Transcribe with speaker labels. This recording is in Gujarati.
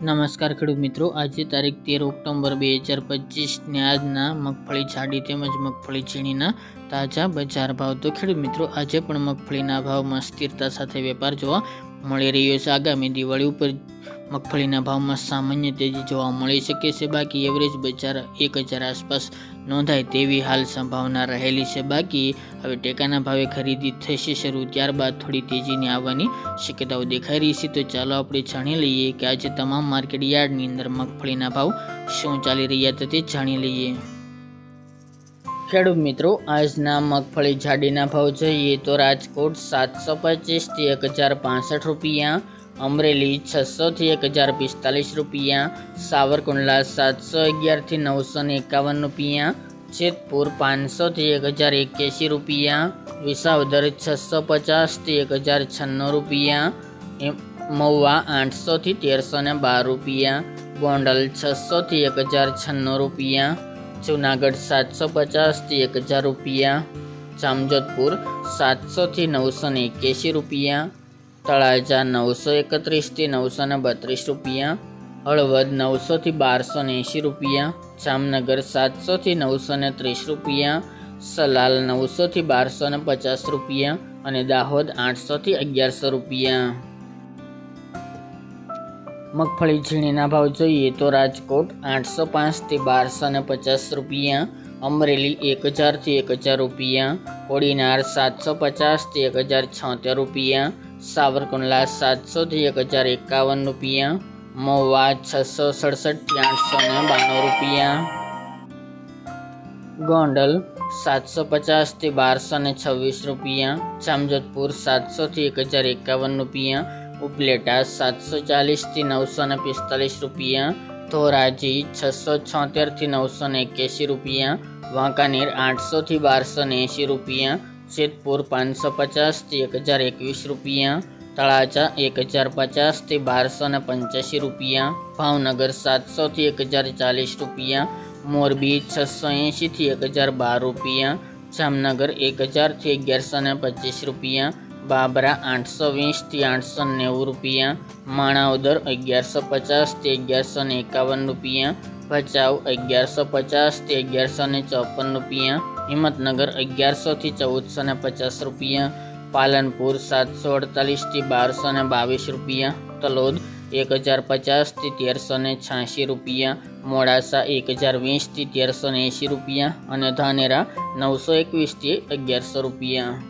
Speaker 1: નમસ્કાર ખેડૂત મિત્રો. આજે તારીખ તેર ઓક્ટોબર બે હજાર પચીસને આજના મગફળી જાડી તેમજ મગફળી છીણીના તાજા બજાર ભાવ. તો ખેડૂત મિત્રો, આજે પણ મગફળીના ભાવમાં સ્થિરતા સાથે વેપાર જોવા મળી રહ્યો છે. આગામી દિવાળી ઉપર મગફળીના ભાવમાં સામાન્ય તેજી જોવા મળી શકે છે. બાકી એવરેજ બજાર એક હજાર આસપાસ નોંધાય તેવી હાલ સંભાવના રહેલી છે. બાકી હવે ટેકાના ભાવે ખરીદી થશે શરૂ, ત્યારબાદ થોડી તેજીની આવવાની શક્યતાઓ દેખાઈ રહી છે. તો ચાલો આપણે જાણી લઈએ કે આજે તમામ માર્કેટ યાર્ડની અંદર મગફળીના ભાવ શું ચાલી રહ્યા હતા તે જાણી લઈએ. ખેડૂત મિત્રો, આજના મગફળી જાડીના ભાવ જોઈએ તો રાજકોટ સાતસો પચીસથી એક હજાર પાસઠ રૂપિયા, અમરેલી છસોથી એક હજાર પિસ્તાલીસ રૂપિયા, સાવરકુંડલા સાતસો અગિયારથી નવસો એકાવન રૂપિયા, જેતપુર પાંચસોથી એક હજાર એક્યાસી રૂપિયા, વિસાવદર છસો પચાસથી એક હજાર છન્નું રૂપિયા મહુવા આઠસોથી તેરસો બાર રૂપિયા, ગોંડલ છસોથી એક હજાર છન્નું રૂપિયા જુનાગઢ સાતસો પચાસથી એક હજાર રૂપિયા, જામજોધપુર સાતસોથી નવસો ને એક્યાસી રૂપિયા, તળાજા નવસો એકત્રીસથી નવસો ને બત્રીસ રૂપિયા, હળવદ નવસોથી બારસો ને એંશી રૂપિયા, જામનગર સાતસોથી નવસો ને ત્રીસ રૂપિયા, સલાલ નવસોથી બારસો ને પચાસ રૂપિયા અને દાહોદ આઠસોથી અગિયારસો રૂપિયા. મગફળી ઝીણીના ભાવ જોઈએ તો રાજકોટ આઠસો પાંચથી બારસો ને પચાસ રૂપિયા, અમરેલી એક હજારથી એક હજાર રૂપિયા, કોડીનાર સાતસો પચાસથી એક હજાર છોતેર રૂપિયા, સાવરકુંડલા સાતસોથી એક હજાર એકાવન રૂપિયા, મહુવા છસો સડસઠથી આઠસો ને બાણું રૂપિયા. ગોંડલ સાતસો પચાસથી બારસો ને છવ્વીસ રૂપિયા, જામજોધપુર સાતસોથી એક હજાર એકાવન રૂપિયા ઉપલેટા સાતસો ચાલીસથી નવસો ને પિસ્તાલીસ રૂપિયા ધોરાજી છસો છોતેરથી નવસો ને એક્યાસી રૂપિયા વાંકાનેર આઠસોથી બારસો ને એંશી રૂપિયા જેતપુર પાંચસો પચાસથી એક હજાર એકવીસ રૂપિયા તળાજા એક હજાર પચાસથી બારસો ને પંચ્યાસી રૂપિયા ભાવનગર સાતસોથી એક હજાર ચાલીસ રૂપિયા મોરબી છસો એંશીથી એક હજાર બાર રૂપિયા જામનગર એક હજારથી અગિયારસો ને પચીસ રૂપિયા બાબરા આઠસો વીસથી આઠસો નેવું રૂપિયા માણાવદર અગિયારસો પચાસથી અગિયારસો ને એકાવન રૂપિયા, ભચાઉ અગિયારસો પચાસથી અગિયારસો ને ચોપન રૂપિયા, હિંમતનગર અગિયારસોથી ચૌદસો ને પચાસ રૂપિયા, પાલનપુર સાતસો અડતાલીસથી બારસો ને બાવીસ રૂપિયા, તલોદ એક હજાર પચાસથી તેરસો ને છ્યાસી રૂપિયા, મોડાસા એક હજાર વીસથી તેરસો ને એંશી રૂપિયા અને ધાનેરા નવસો એકવીસથી અગિયારસો રૂપિયા.